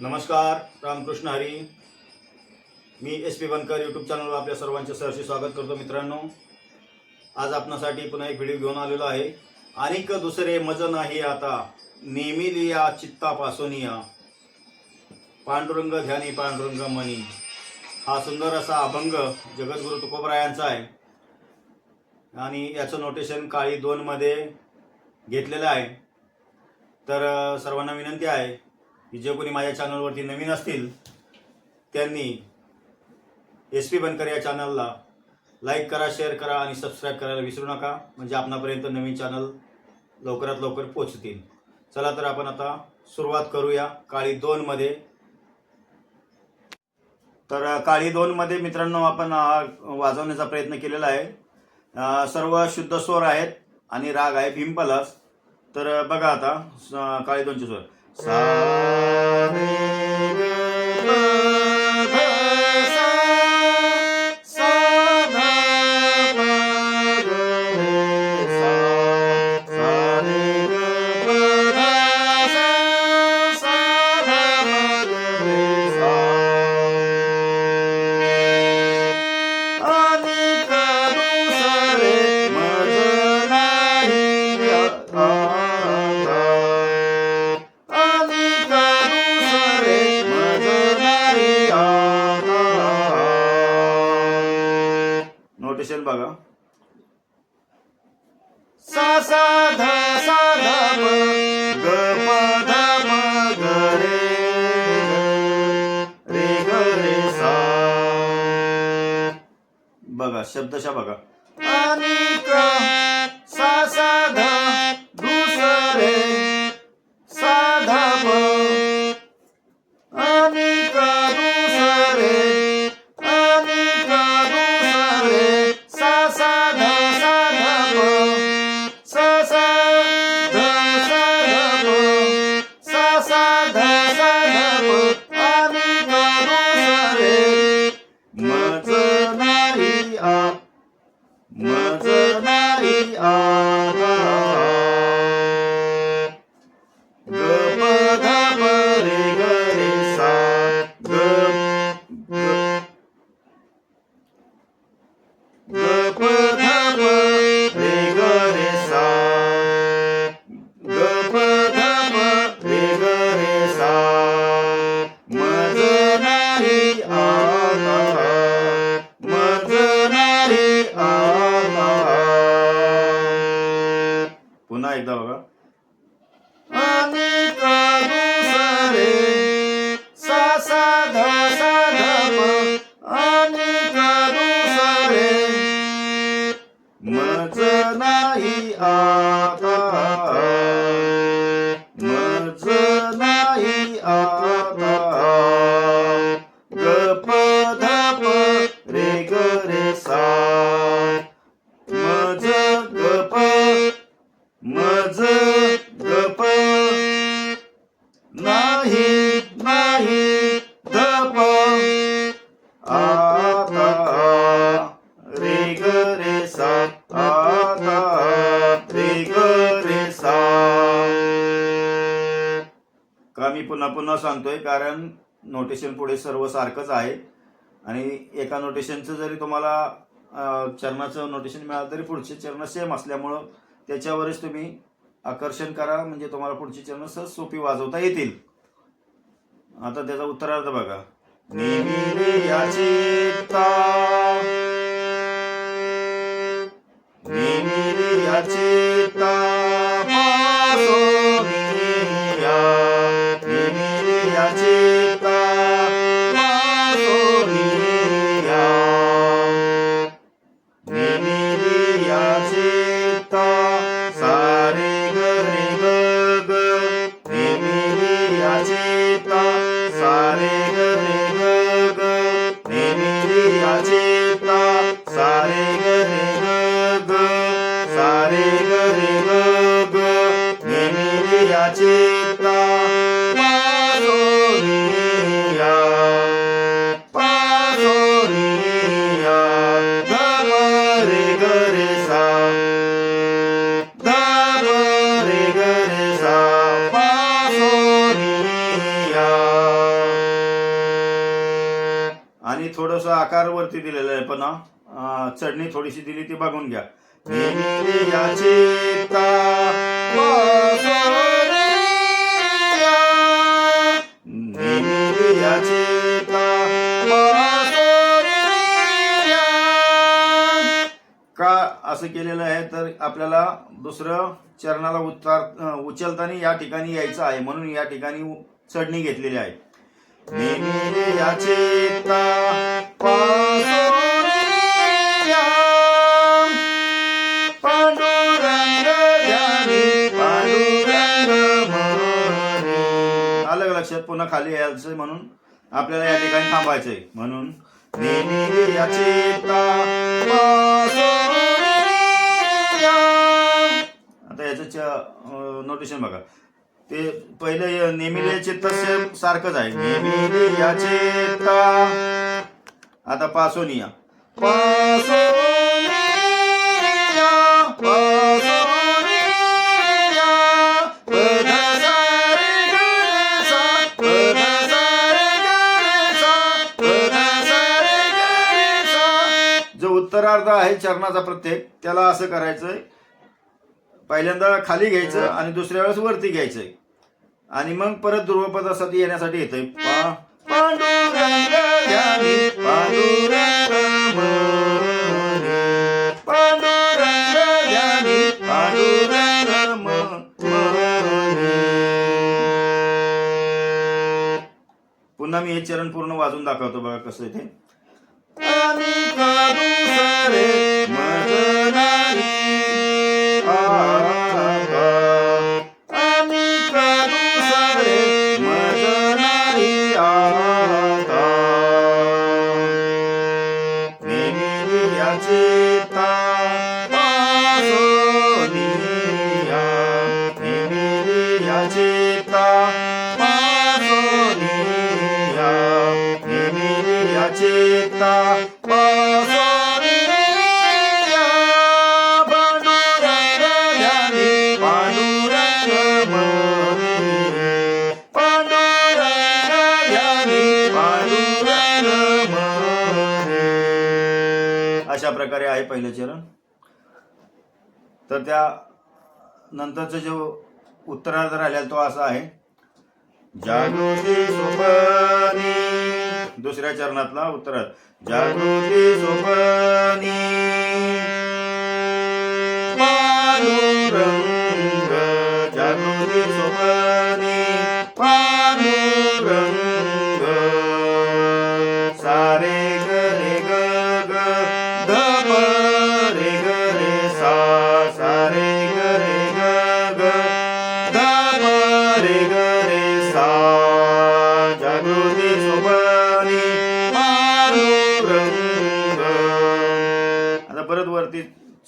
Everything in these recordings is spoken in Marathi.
नमस्कार रामकृष्ण हरी. मी एस पी बनकर यूट्यूब चॅनलवर आपल्या सर्वांचे सहर्षी स्वागत करतो मित्रांनो. आज आपणासाठी पुन्हा एक व्हिडिओ घेऊन आलेलो आहे. अनेक दुसरे मज नाही आता. नेहमी लिया चित्तापासून या पांडुरंग ध्यानी पांडुरंग मनी. हा सुंदर असा अभंग जगद्गुरु तुकोबरायांचा आहे. आणि याचं नोटेशन काळी दोनमध्ये घेतलेलं आहे. तर सर्वांना विनंती आहे की जे कोणी माझ्या चॅनलवरती नवीन असतील त्यांनी एस पी बनकर या चॅनलला लाईक करा शेअर करा आणि सबस्क्राईब करायला विसरू नका. म्हणजे आपणापर्यंत नवीन चॅनल लवकरात लवकर पोचतील चला तर आपण आता सुरुवात करूया काळी दोनमध्ये तर काळी दोनमध्ये मित्रांनो आपण वाजवण्याचा प्रयत्न केलेला आहे. सर्व शुद्ध स्वर आहेत आणि राग आहे भीमपलास तर बघा आता काळी दोनचे स्वर. सा सा सा ध सा ध प ग प ध प ग रे ग रे ग रे सा. बघा शब्दशा बघा. पुन्हा एकदा बघा. का मी पुन्हा पुन्हा सांगतोय कारण नोटेशन पुढे सर्व सारखंच आहे. आणि एका नोटेशनचं जरी तुम्हाला चरणाचं नोटेशन मिळालं तरी पुढचे चरण सेम असल्यामुळं त्याच्यावरच तुम्ही आकर्षण करा म्हणजे तुम्हाला पुढची चरण सहज सोपी वाजवता येतील. आता त्याचा उत्तरार्थ बघा. नेमिले नेमिलिया चित्ता आणि थोडस आकार वरती दिलेलं आहे पण चढणी थोडीशी दिली ती बघून घ्या. का? असं केलेलं आहे तर आपल्याला दुसरं चरणाला उतार उचलताना या ठिकाणी यायचं आहे म्हणून या ठिकाणी चढणी घेतलेली आहे. नेमिले पांडुरंग पांडुरंग आलं का लक्षात? पुन्हा खाली यायचं म्हणून. आपल्याला या ठिकाणी थांबायचंय. म्हणून आता याचं नोटेशन बघा. ते पहिले नेमिलेचे तसे सारखंच आहे. नेमिले याचे ता. आता पासोनिया जो उत्तरार्ध आहे चरणाचा प्रत्येक त्याला असं करायचंय पहिल्यांदा खाली घ्यायचं आणि दुसऱ्या वेळेस वरती घ्यायचंय आणि मग परत ध्रुवपदासाठी येण्यासाठी येतंय. पुन्हा मी हे चरण पूर्ण वाजून दाखवतो बघा कसं ते. अशा प्रकारे आहे पहिलं चरण. तर त्या नंतरचा जो उत्तरार्ध राहिलेला तो असा आहे. जागृती दुसऱ्या चरणातला उत्तरार्ध. जागृती सोपनी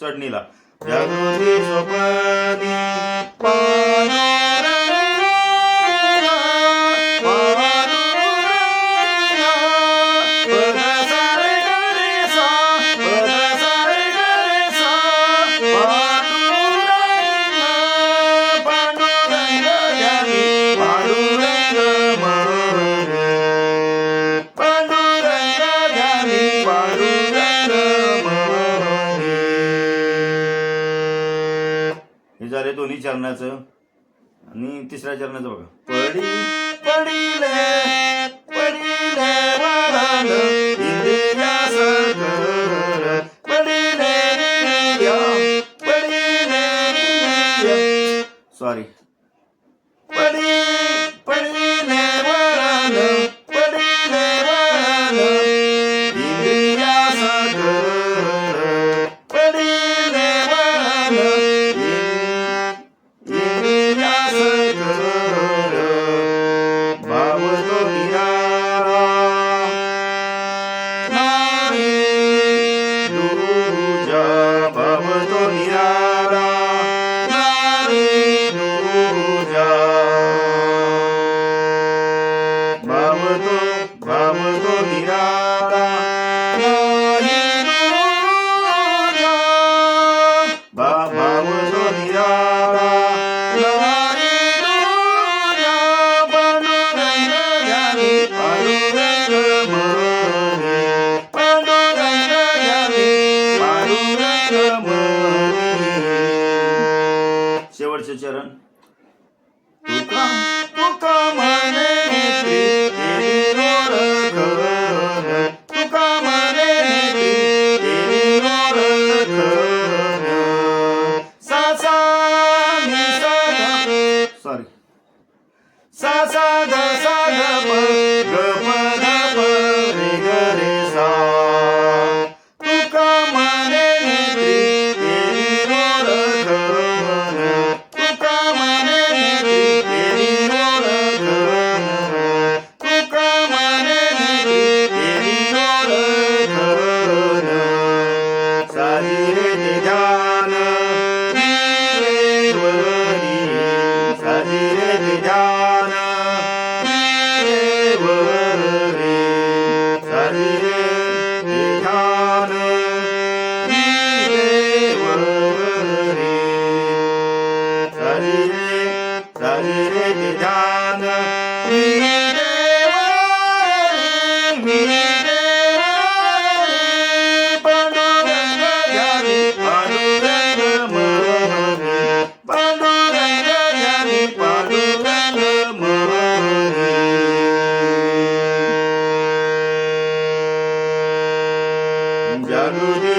चढणीला चरणाचं. आणि तिसऱ्या चरणाचं बघा. पडी पडील पडिले वळण, इंद्रियास सॉरी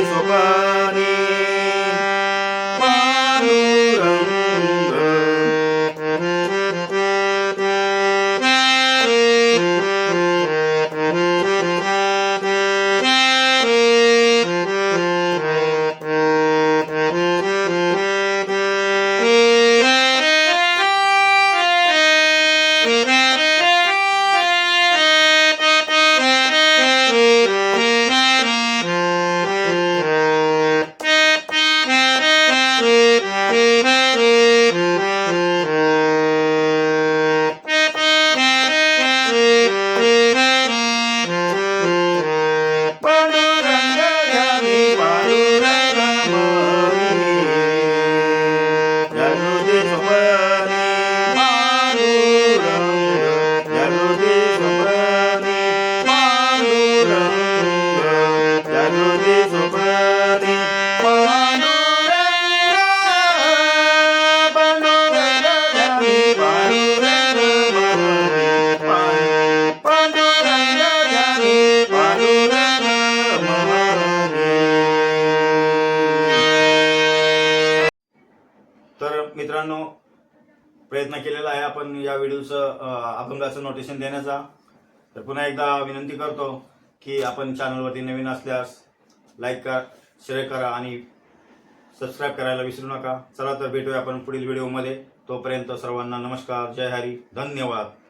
जागृती मित्रांनो प्रयत्न केलेला आहे आपण या व्हिडिओचं अभंगाचं नोटेशन देण्याचा. तर पुन्हा एकदा विनंती करतो की आपण चॅनलवरती नवीन असल्यास लाईक करा शेअर करा आणि सबस्क्राईब करायला विसरू नका. चला तर भेटूया आपण पुढील व्हिडिओमध्ये तोपर्यंत सर्वांना नमस्कार जय हरी. धन्यवाद.